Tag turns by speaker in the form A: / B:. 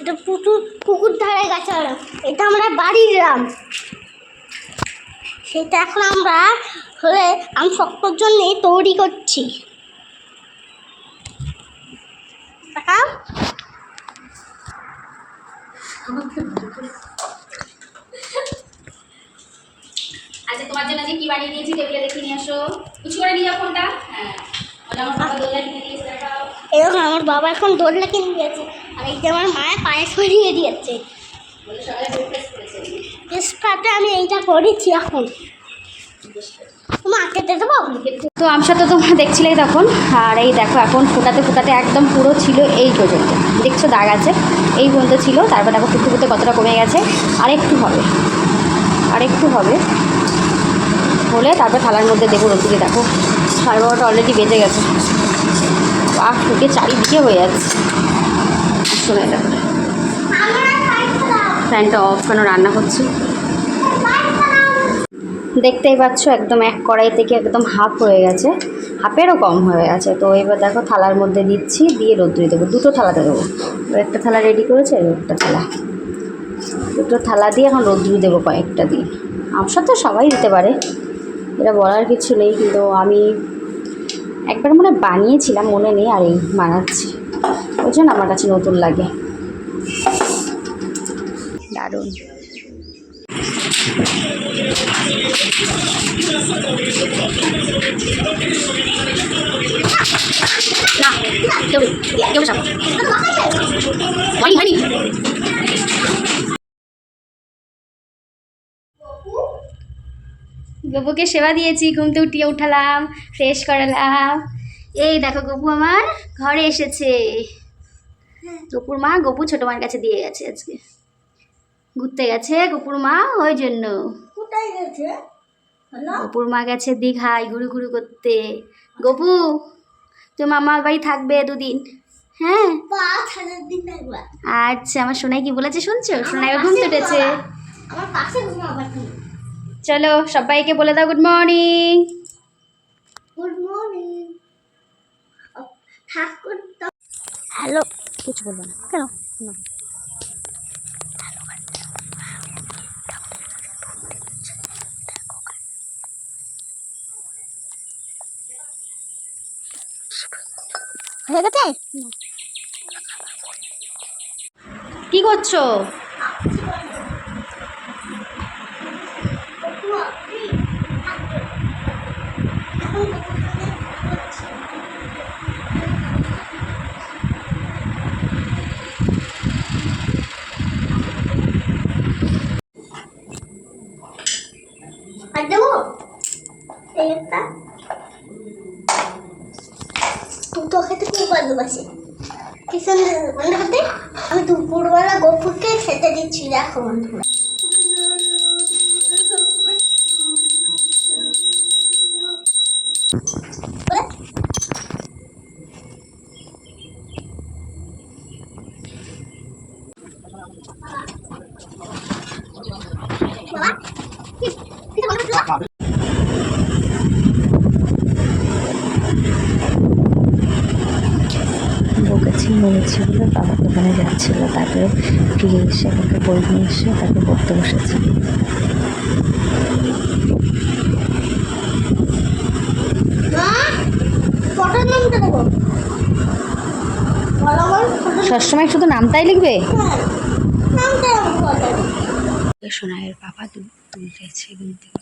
A: এটা পুকুর পুকুর ধারে গেছে এটা আমরা বাড়ির গ্রাম সেটা এখন আমরা হলে আমি শক্তর জন্য তৈরি করছি।
B: আচ্ছা তোমার জন্য কি বানিয়ে দিয়েছি? টেবিলে দেখে নিয়ে আসো। কিছু করে নিয়ে ফোনটা। হ্যাঁ। আমার দেখাও
A: এরকম আমার বাবা এখন দোলনা কিনে দিয়েছে। আর এই যে আমার মায়ের পায়ে সরিয়ে দিয়েছে। টেস্টটাতে আমি এইটা করেছি এখন।
B: তো আমসা তো তোমরা দেখছিলেই তখন। আর এই দেখো, এখন ফোটাতে ফোটাতে একদম পুরো ছিল এই পর্যন্ত। দেখছ দাগ আছে? এই পর্যন্ত ছিল। তারপর দেখো ফুটতে ফুটতে কতটা কমে গেছে। আর একটু হবে। আর একটু হবে। হলে তারপর থালার মধ্যে দেবো রোদ্দুরে দেখো। সাড়ে অলরেডি বেজে গেছে। আহ ফুটে চারিদিকে হয়ে যাচ্ছে। শোনা ফ্যানটা অফ কেন? রান্না করছি দেখতেই পাচ্ছ, একদম এক কড়াই থেকে একদম হাফ হয়ে গেছে। হাফেরও কম হয়ে গেছে। তো এবার দেখো, থালার মধ্যে দিচ্ছি, দিয়ে রোদ্দুরে দেবো। দুটো থালাতে দেবো। একটা থালা রেডি করেছে একটা থালা। দুটো থালা দিয়ে এখন রোদ্দুরে দেবো কয়েকটা দিন আমসা তো সবাই দিতে পারে। এটা বলার কিছু নেই, কিন্তু আমি একবার মনে বানিয়েছিলাম, মনে নেই আর এই বানাচ্ছি। ওই জন্য আমার কাছে নতুন লাগে। দারুণ। না, কেউ কেউ সব হয়নি হয়নি গপুকে সেবা দিয়েছি ঘুমতে উঠিয়ে উঠালাম ফ্রেশ করালাম। এই দেখো গপু আমার ঘরে এসেছে। গপুর মা গপু ছোটো মার কাছে দিয়ে গেছে আজকে। ঘুরতে গেছে গপুর মা ওই জন্য।
A: কোথায় গেছে?
B: গপুর মা গেছে দীঘায় ঘুরু ঘুরু করতে। গপু তুমি মামার বাড়ি থাকবে দুদিন। হ্যাঁ? আচ্ছা আমার সোনাই কি বলেছে শুনছো? সোনাই ঘুম উঠেছে
A: আমার পাশে ঘুমাবার
B: চলো সবাইকে বলে দাও good morning
A: good morning hello
B: কিছু বলব না।
A: কেন?
B: না।
A: হয়ে গেছে?
B: কি করছ?
A: একটা দুটো খেতে খুব ভালোবাসি কি সুন্দর মনে হতে? আমি দুপুরবেলা গপুরকে খেতে দিচ্ছি, দেখো বন্ধুরা কি কি বলছো
C: বকেছি বলেছি বলে বাবার দোকানে যাচ্ছিল তারপরে ফিরে এসে আমাকে বই নিয়ে এসে তাকে পড়তে বসেছি
B: সবসময় শুধু নামটাই লিখবে?
A: ফটো।
C: সোনাইয়ের বাবা দুধ তুলতেছে থেকে